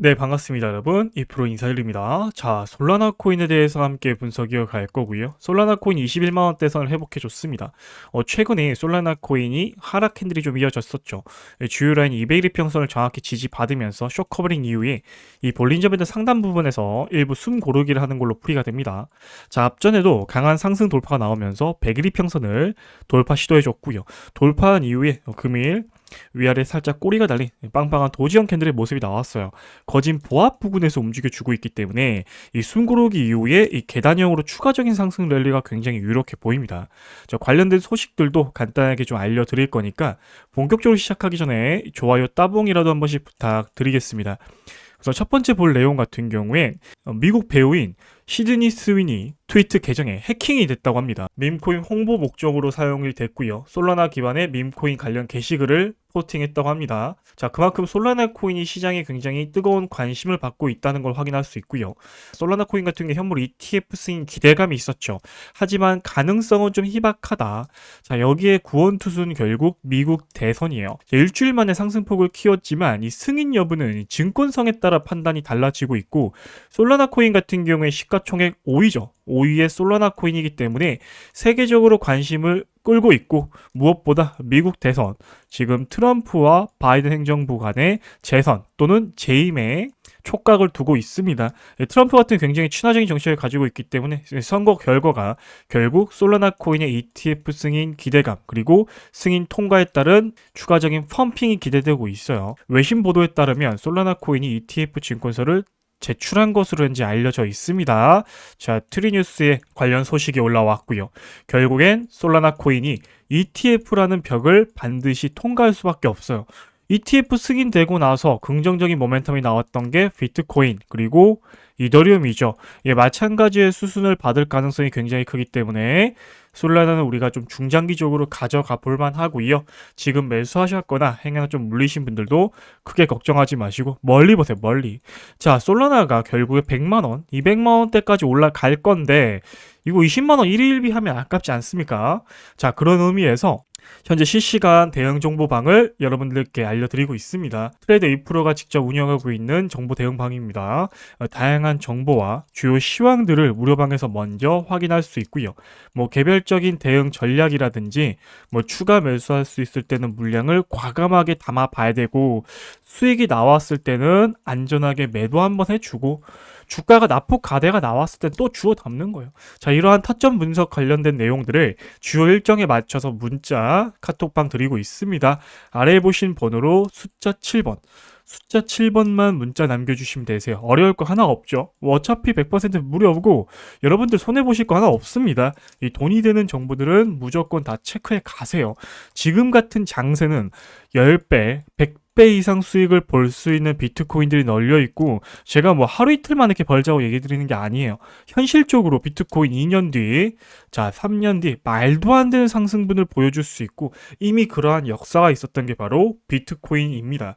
네, 반갑습니다, 여러분. 이프로 인사드립니다. 자, 솔라나 코인에 대해서 함께 분석 이어갈 거고요. 솔라나 코인 21만원대 선을 회복해 줬습니다. 어, 최근에 솔라나 코인이 하락 핸들이 좀 이어졌었죠. 예, 주요 라인 200일평선을 정확히 지지받으면서 쇼 커버링 이후에 이 볼린저 밴드 상단 부분에서 일부 숨 고르기를 하는 걸로 풀이가 됩니다. 자, 앞전에도 강한 상승 돌파가 나오면서 100일평선을 돌파 시도해 줬고요. 돌파한 이후에 어, 금일 위아래 살짝 꼬리가 달린 빵빵한 도지형 캔들의 모습이 나왔어요. 거진 보합 부근에서 움직여주고 있기 때문에 이 숨고르기 이후에 이 계단형으로 추가적인 상승 랠리가 굉장히 유력해 보입니다. 저 관련된 소식들도 간단하게 좀 알려드릴 거니까 본격적으로 시작하기 전에 좋아요 따봉이라도 한 번씩 부탁드리겠습니다. 그래서 첫 번째 볼 내용 같은 경우에 어, 미국 배우인 시드니 스윈이 트위트 계정에 해킹이 됐다고 합니다. 밈코인 홍보 목적으로 사용이 됐고요. 솔라나 기반의 밈코인 관련 게시글을 포팅했다고 합니다. 자, 그만큼 솔라나 코인이 시장에 굉장히 뜨거운 관심을 받고 있다는 걸 확인할 수 있고요. 솔라나 코인 같은 게 현물 ETF 승인 기대감이 있었죠. 하지만 가능성은 좀 희박하다. 자, 여기에 구원 투수는 결국 미국 대선이에요. 자, 일주일 만에 상승폭을 키웠지만 이 승인 여부는 증권성에 따라 판단이 달라지고 있고 솔라나 코인 같은 경우에 시가총액 5위죠. 5위의 솔라나 코인이기 때문에 세계적으로 관심을 끌고 있고 무엇보다 미국 대선 지금 트럼프와 바이든 행정부 간의 재선 또는 재임에 촉각을 두고 있습니다. 예, 트럼프 같은 굉장히 친화적인 정책을 가지고 있기 때문에 선거 결과가 결국 솔라나 코인의 ETF 승인 기대감 그리고 승인 통과에 따른 추가적인 펌핑이 기대되고 있어요. 외신 보도에 따르면 솔라나 코인이 ETF 증권서를 제출한 것으로 현재 알려져 있습니다. 자, 트리뉴스에 관련 소식이 올라왔고요. 결국엔 솔라나 코인이 ETF라는 벽을 반드시 통과할 수밖에 없어요. ETF 승인되고 나서 긍정적인 모멘텀이 나왔던 게 비트코인 그리고 이더리움이죠. 예, 마찬가지의 수순을 받을 가능성이 굉장히 크기 때문에 솔라나는 우리가 좀 중장기적으로 가져가 볼만 하고요. 지금 매수하셨거나 행여나 좀 물리신 분들도 크게 걱정하지 마시고 멀리 보세요. 멀리. 자, 솔라나가 결국에 100만 원, 200만 원대까지 올라갈 건데 이거 20만 원 1일비 하면 아깝지 않습니까? 자, 그런 의미에서 현재 실시간 대응 정보방을 여러분들께 알려드리고 있습니다. 트레이드 2%가 직접 운영하고 있는 정보 대응방입니다. 어, 다양한 정보와 주요 시황들을 무료방에서 먼저 확인할 수 있고요. 뭐 개별적인 대응 전략이라든지 뭐 추가 매수할 수 있을 때는 물량을 과감하게 담아 봐야 되고 수익이 나왔을 때는 안전하게 매도 한번 해주고 주가가 나폭 가대가 나왔을 때또 주워 담는 거예요. 자, 이러한 타점 분석 관련된 내용들을 주요 일정에 맞춰서 문자, 카톡방 드리고 있습니다. 아래에 보신 번호로 숫자 7번. 숫자 7번만 문자 남겨주시면 되세요. 어려울 거 하나 없죠. 뭐 어차피 100% 무료고 여러분들 손해보실 거 하나 없습니다. 이 돈이 되는 정보들은 무조건 다 체크해 가세요. 지금 같은 장세는 10배, 100배 이상 수익을 볼 수 있는 비트코인들이 널려 있고 제가 뭐 하루 이틀만 이렇게 벌자고 얘기 드리는 게 아니에요. 현실적으로 비트코인 2년 뒤, 자 3년 뒤 말도 안 되는 상승분을 보여줄 수 있고 이미 그러한 역사가 있었던 게 바로 비트코인입니다.